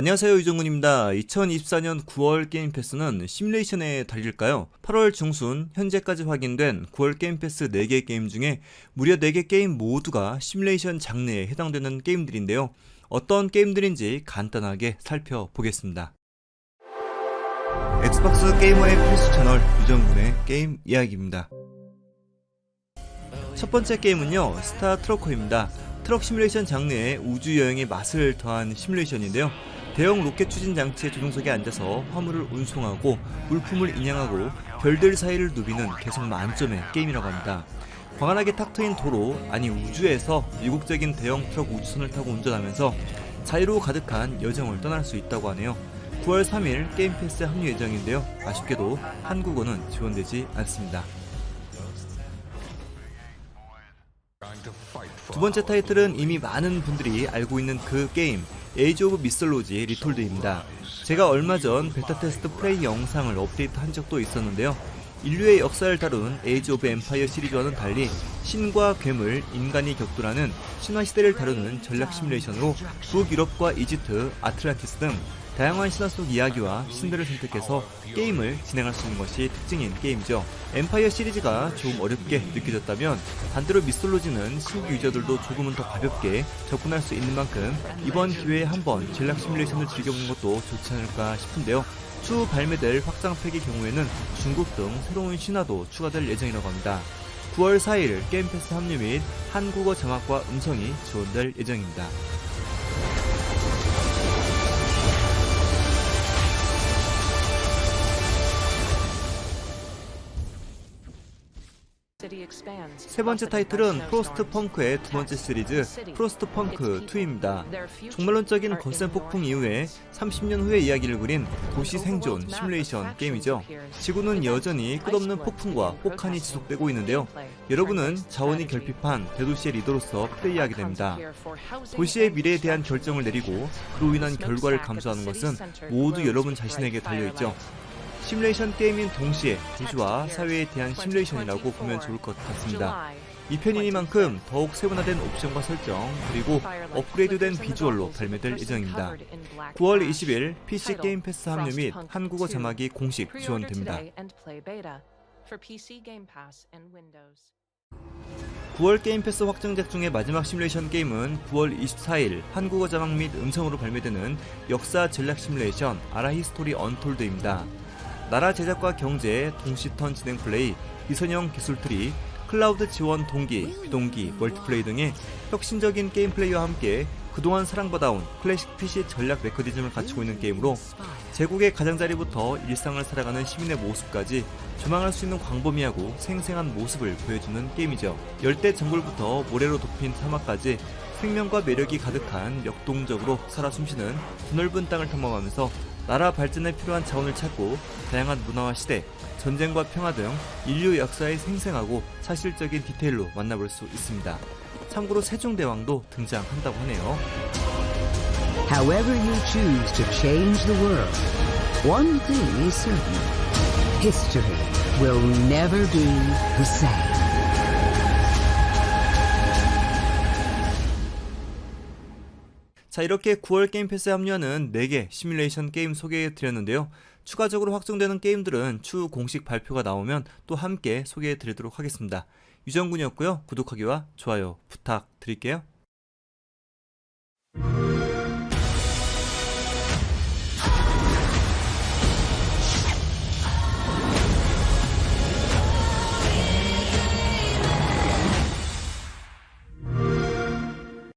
안녕하세요 유정훈입니다. 2024년 9월 게임 패스는 시뮬레이션에 달릴까요? 8월 중순 현재까지 확인된 9월 게임 패스 4개 게임 중에 무려 4개 게임 모두가 시뮬레이션 장르에 해당되는 게임들인데요. 어떤 게임들인지 간단하게 살펴보겠습니다. 엑스박스 게이머의 필수 채널 유정군의 게임 이야기입니다. 첫 번째 게임은요 스타 트러커입니다. 트럭 시뮬레이션 장르의 우주 여행의 맛을 더한 시뮬레이션인데요. 대형 로켓 추진 장치의 조종석에 앉아서 화물을 운송하고 물품을 인양하고 별들 사이를 누비는 개성 만점의 게임이라고 합니다. 광활하게 탁 트인 도로 아니 우주에서 미국적인 대형 트럭 우주선을 타고 운전하면서 자유로 가득한 여정을 떠날 수 있다고 하네요. 9월 3일 게임 패스에 합류 예정인데요. 아쉽게도 한국어는 지원되지 않습니다. 두 번째 타이틀은 이미 많은 분들이 알고 있는 그 게임 에이지 오브 미설로지 리톨드입니다. 제가 얼마 전 베타 테스트 플레이 영상을 업데이트한 적도 있었는데요. 인류의 역사를 다룬 에이지 오브 엠파이어 시리즈와는 달리 신과 괴물, 인간이 격돌하는 신화 시대를 다루는 전략 시뮬레이션으로 북유럽과 이집트, 아틀란티스 등 다양한 신화 속 이야기와 신들을 선택해서 게임을 진행할 수 있는 것이 특징인 게임이죠. 엠파이어 시리즈가 조금 어렵게 느껴졌다면 반대로 미솔로지는 신규 유저들도 조금은 더 가볍게 접근할 수 있는 만큼 이번 기회에 한번 전략 시뮬레이션을 즐겨보는 것도 좋지 않을까 싶은데요. 추후 발매될 확장팩의 경우에는 중국 등 새로운 신화도 추가될 예정이라고 합니다. 9월 4일 게임 패스 합류 및 한국어 자막과 음성이 지원될 예정입니다. 세 번째 타이틀은 프로스트 펑크의 두 번째 시리즈 프로스트 펑크 2입니다. 종말론적인 거센 폭풍 이후에 30년 후의 이야기를 그린 도시 생존 시뮬레이션 게임이죠. 지구는 여전히 끝없는 폭풍과 혹한이 지속되고 있는데요. 여러분은 자원이 결핍한 대도시의 리더로서 플레이하게 됩니다. 도시의 미래에 대한 결정을 내리고 그로 인한 결과를 감수하는 것은 모두 여러분 자신에게 달려있죠. 시뮬레이션 게임인 동시에 우주와 사회에 대한 시뮬레이션이라고 보면 좋을 것 같습니다. 2편이니만큼 더욱 세분화된 옵션과 설정 그리고 업그레이드된 비주얼로 발매될 예정입니다. 9월 20일 PC 게임 패스 합류 및 한국어 자막이 공식 지원됩니다. 9월 게임 패스 확정작 중의 마지막 시뮬레이션 게임은 9월 24일 한국어 자막 및 음성으로 발매되는 역사 전략 시뮬레이션 아라 히스토리 언톨드입니다. 나라 제작과 경제, 동시턴 진행 플레이, 비선형 기술 트리, 클라우드 지원 동기, 비동기, 멀티플레이 등의 혁신적인 게임 플레이와 함께 그동안 사랑받아온 클래식 PC 전략 메커니즘을 갖추고 있는 게임으로 제국의 가장자리부터 일상을 살아가는 시민의 모습까지 조망할 수 있는 광범위하고 생생한 모습을 보여주는 게임이죠. 열대 정글부터 모래로 덮인 사막까지 생명과 매력이 가득한 역동적으로 살아 숨쉬는 드넓은 땅을 탐험하면서 나라 발전에 필요한 자원을 찾고 다양한 문화와 시대, 전쟁과 평화 등 인류 역사의 생생하고 사실적인 디테일로 만나볼 수 있습니다. 참고로 세종대왕도 등장한다고 하네요. However you choose to change the world, one thing is certain. History will never be the same. 자 이렇게 9월 게임 패스에 합류하는 4개 시뮬레이션 게임 소개해 드렸는데요. 추가적으로 확정되는 게임들은 추후 공식 발표가 나오면 또 함께 소개해 드리도록 하겠습니다. 유정군이었고요. 구독하기와 좋아요 부탁드릴게요.